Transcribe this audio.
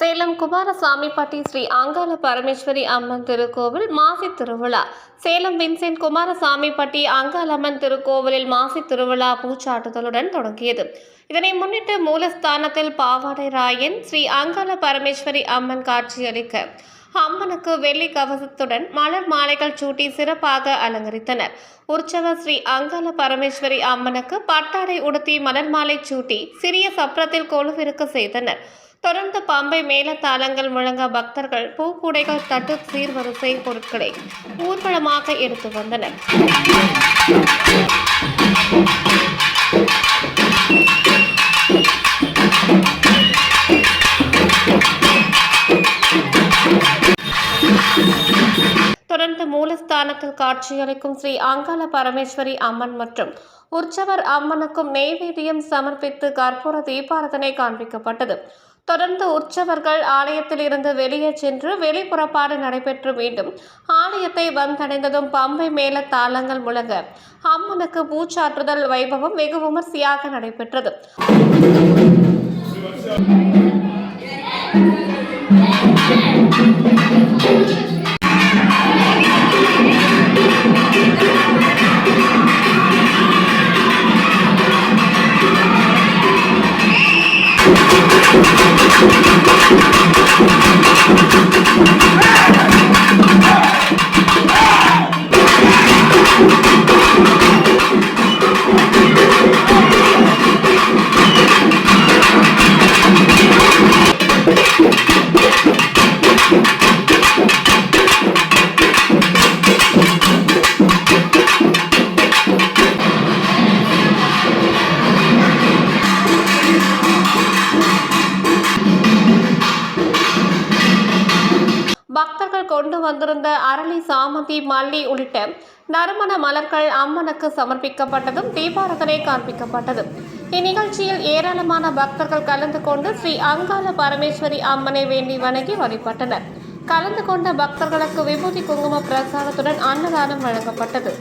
சேலம் குமாரசாமிப்பட்டி ஸ்ரீ அங்காள பரமேஸ்வரி அம்மன் திருக்கோவில் மாசி திருவிழா. சேலம் வின்சென்ட் குமாரசாமிப்பட்டி அங்காளம்மன் திருக்கோவிலில் மாசி திருவிழா பூச்சாட்டுதலுடன் தொடங்கியது. இதனை முன்னிட்டு மூலஸ்தானத்தில் பாவாடை ராயன் ஸ்ரீ அங்காள பரமேஸ்வரி அம்மன் காட்சியளிக்க அம்மனுக்கு வெள்ளி கவசத்துடன் மலர் மாலைகள் சூட்டி சிறப்பாக அலங்கரித்தனர். உற்சவ ஸ்ரீ அங்காள பரமேஸ்வரி அம்மனுக்கு பட்டாடை உடுத்தி மலர் மாலை சூட்டி சிறிய சப்ரத்தில் கொலுவிருக்க செய்தனர். தொடர்ந்து பம்பை மேளதாளங்கள் முழங்க பக்தர்கள் பூக்கூடைகள் தட்டு சீர்வரிசை பொருட்களை ஊர்வலமாக எடுத்து வந்தனர். தொடர்ந்து மூலஸ்தானத்தில் காட்சியளிக்கும் ஸ்ரீ அங்காள பரமேஸ்வரி அம்மன் மற்றும் உற்சவர் அம்மனுக்கும் நெய்வேத்தியம் சமர்ப்பித்து கற்பூர தீபாரதனை காண்பிக்கப்பட்டது. தொடர்ந்து உற்சவர்கள் ஆலயத்தில் இருந்து வெளியே சென்று வெளிப்புறப்பாடு நடைபெற்று மீண்டும் ஆலயத்தை வந்தடைந்ததும் பம்பை மேல தாளங்கள் முழங்க அம்மனுக்கு பூச்சாற்றுதல் வைபவம் வெகு விமர்சையாக நடைபெற்றது. பக்தர்கள் கொண்டு வந்திருந்த அரளி சாமந்தி மல்லி உள்ளிட்ட நறுமண மலர்கள் அம்மனுக்கு சமர்ப்பிக்கப்பட்டதும் தீபாரதனை காண்பிக்கப்பட்டது இந்நிகழ்ச்சியில் ஏராளமான பக்தர்கள் கலந்து கொண்டு ஸ்ரீ அங்காள பரமேஸ்வரி அம்மனை வேண்டி வணங்கி வழிபட்டனர். கலந்து கொண்ட பக்தர்களுக்கு விபூதி குங்கும பிரசாரத்துடன் அன்னதானம் வழங்கப்பட்டது.